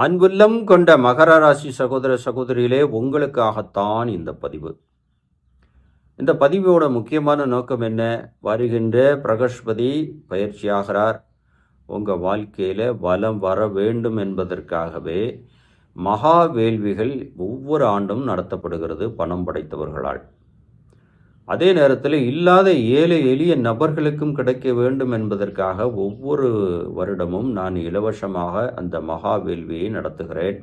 அன்புள்ளம் கொண்ட மகர ராசி சகோதர சகோதரிகளே உங்களுக்காகத்தான் இந்த பதிவு. இந்த பதிவோட முக்கியமான நோக்கம் என்ன? வருகின்ற பிரகஸ்பதி பயிற்சியாகிறார். உங்கள் வாழ்க்கையில் வலம் வர வேண்டும் என்பதற்காகவே மகா வேள்விகள் ஒவ்வொரு ஆண்டும் நடத்தப்படுகிறது பணம் படைத்தவர்களால். அதே நேரத்தில் இல்லாத ஏழை எளிய நபர்களுக்கும் கிடைக்க வேண்டும் என்பதற்காக ஒவ்வொரு வருடமும் நான் இலவசமாக அந்த மகா வேள்வியை நடத்துகிறேன்.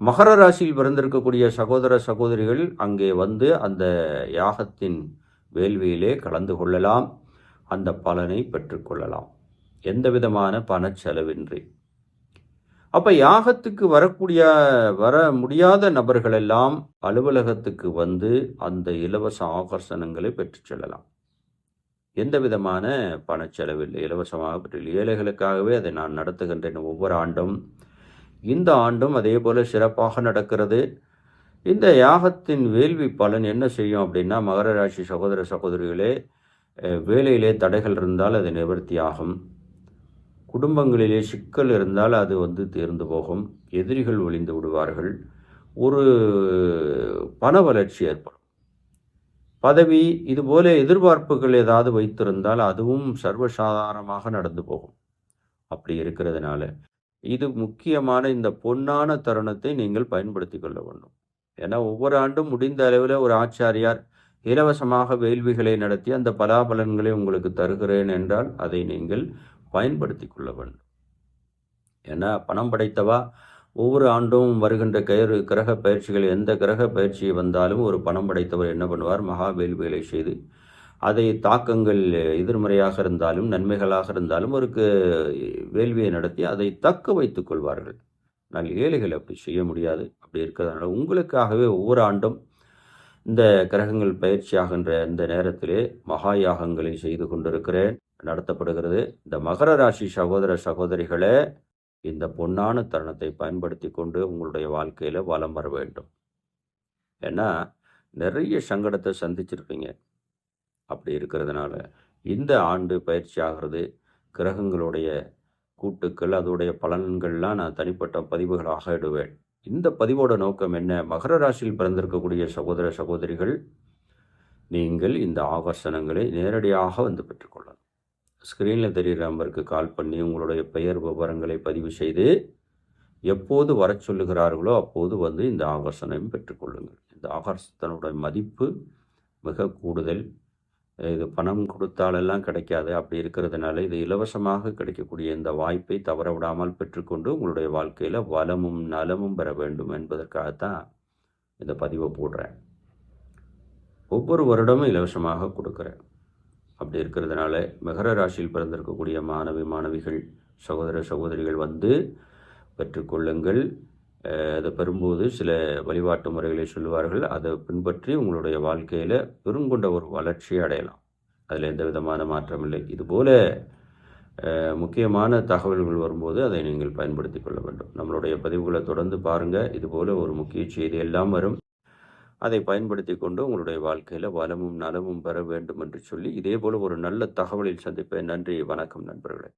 மகர ராசியில் பிறந்திருக்கக்கூடிய சகோதர சகோதரிகள் அங்கே வந்து அந்த யாகத்தின் வேள்வியிலே கலந்து கொள்ளலாம். அந்த பலனை பெற்றுக்கொள்ளலாம் எந்த விதமான பணச்செலவின்றி. அப்போ யாகத்துக்கு வரக்கூடிய வர முடியாத நபர்களெல்லாம் அலுவலகத்துக்கு வந்து அந்த இலவச ஆகர்ஷணங்களை பெற்றுச் செல்லலாம். எந்த விதமான பணச்செலவில்லை இலவசமாக பெற்று ஏழைகளுக்காகவே அதை நான் நடத்துகின்றேன் ஒவ்வொரு ஆண்டும். இந்த ஆண்டும் அதே போல் சிறப்பாக நடக்கிறது. இந்த யாகத்தின் வேள்வி பலன் என்ன செய்யும் அப்படின்னா மகர ராசி சகோதர சகோதரிகளே வேலையிலே தடைகள் இருந்தால் அது நிவர்த்தியாகும். குடும்பங்களிலே சிக்கல் இருந்தால் அது வந்து தேர்ந்து போகும். எதிரிகள் ஒளிந்து விடுவார்கள். ஒரு பண வளர்ச்சி ஏற்படும். பதவி இதுபோல எதிர்பார்ப்புகள் ஏதாவது வைத்திருந்தால் அதுவும் சர்வசாதாரணமாக நடந்து போகும். அப்படி இருக்கிறதுனால இது முக்கியமான இந்த பொன்னான தருணத்தை நீங்கள் பயன்படுத்தி கொள்ள வேண்டும். ஏன்னா ஒவ்வொரு ஆண்டும் முடிந்த அளவில் ஒரு ஆச்சாரியார் இலவசமாக வேள்விகளை நடத்தி அந்த பலாபலன்களை உங்களுக்கு தருகிறேன் என்றால் அதை நீங்கள் பயன்படுத்தி கொள்ள வேண்டும். ஏன்னா பணம் படைத்தவா? ஒவ்வொரு ஆண்டும் வருகின்ற கயிறு கிரக பயிற்சிகள் எந்த கிரக பயிற்சி வந்தாலும் ஒரு பணம் படைத்தவர் என்ன பண்ணுவார்? மகா வேள்விகளை செய்து அதை தாக்கங்கள் எதிர்மறையாக இருந்தாலும் நன்மைகளாக இருந்தாலும் ஒரு வேள்வியை நடத்தி அதை தக்க வைத்துக் கொள்வார்கள். ஆனால் ஏழைகள் அப்படி செய்ய முடியாது. அப்படி இருக்கிறதுனால உங்களுக்காகவே ஒவ்வொரு ஆண்டும் இந்த கிரகங்கள் பயிற்சியாகின்ற இந்த நேரத்திலே மகா யாகங்களை செய்து கொண்டிருக்கிறேன். நடத்தப்படுகிறது. இந்த மகர ராசி சகோதர சகோதரிகளே இந்த பொன்னான தருணத்தை பயன்படுத்தி கொண்டு உங்களுடைய வாழ்க்கையில் வளம் வர வேண்டும். ஏன்னா நிறைய சங்கடத்தை சந்திச்சிருப்பீங்க. அப்படி இருக்கிறதுனால இந்த ஆண்டு பயிற்சி ஆகிறது. கிரகங்களுடைய கூட்டுக்கள் அதோடைய பலன்கள்லாம் நான் தனிப்பட்ட பதிவுகளாக இடுவேன். இந்த பதிவோட நோக்கம் என்ன? மகர ராசியில் பிறந்திருக்கக்கூடிய சகோதர சகோதரிகள் நீங்கள் இந்த ஆகர்ஷணங்களை நேரடியாக வந்து பெற்றுக்கொள்ளலாம் ஸ்க்ரீனில் தெரிகிற நம்பருக்கு கால் பண்ணி உங்களுடைய பெயர் விவரங்களை பதிவு செய்து எப்போது வர சொல்லுகிறார்களோ அப்போது வந்து இந்த ஆகர்ஷனையும் பெற்றுக்கொள்ளுங்கள் இந்த ஆகர்ஷத்தினுடைய மதிப்பு மிக கூடுதல். இது பணம் கொடுத்தாலெல்லாம் கிடைக்காது. அப்படி இருக்கிறதுனால இது இலவசமாக கிடைக்கக்கூடிய இந்த வாய்ப்பை தவற விடாமல் பெற்றுக்கொண்டு உங்களுடைய வாழ்க்கையில் வளமும் நலமும் பெற வேண்டும் என்பதற்காகத்தான் இந்த பதிவை போடுறேன். ஒவ்வொரு வருடமும் இலவசமாக கொடுக்குறேன். அப்படி இருக்கிறதுனால மகர ராசியில் பிறந்திருக்கக்கூடிய மாணவி மாணவிகள் சகோதர சகோதரிகள் வந்து பெற்றுக்கொள்ளுங்கள். அதை பெறும்போது சில வழிபாட்டு முறைகளை சொல்லுவார்கள். அதை பின்பற்றி உங்களுடைய வாழ்க்கையில் பெருங்கொண்ட ஒரு வளர்ச்சியை அடையலாம். அதில் எந்த விதமான மாற்றம் இல்லை. இதுபோல் முக்கியமான தகவல்கள் வரும்போது அதை நீங்கள் பயன்படுத்தி கொள்ள வேண்டும். நம்மளுடைய பதிவுகளை தொடர்ந்து பாருங்கள் இதுபோல் ஒரு முக்கிய செய்தி எல்லாம் வரும். அதை பயன்படுத்தி கொண்டு உங்களுடைய வாழ்க்கையில் வளமும் நலமும் பெற வேண்டும் என்று சொல்லி இதே போல் ஒரு நல்ல தகவலில் சந்திப்பேன். நன்றி வணக்கம் நண்பர்களே.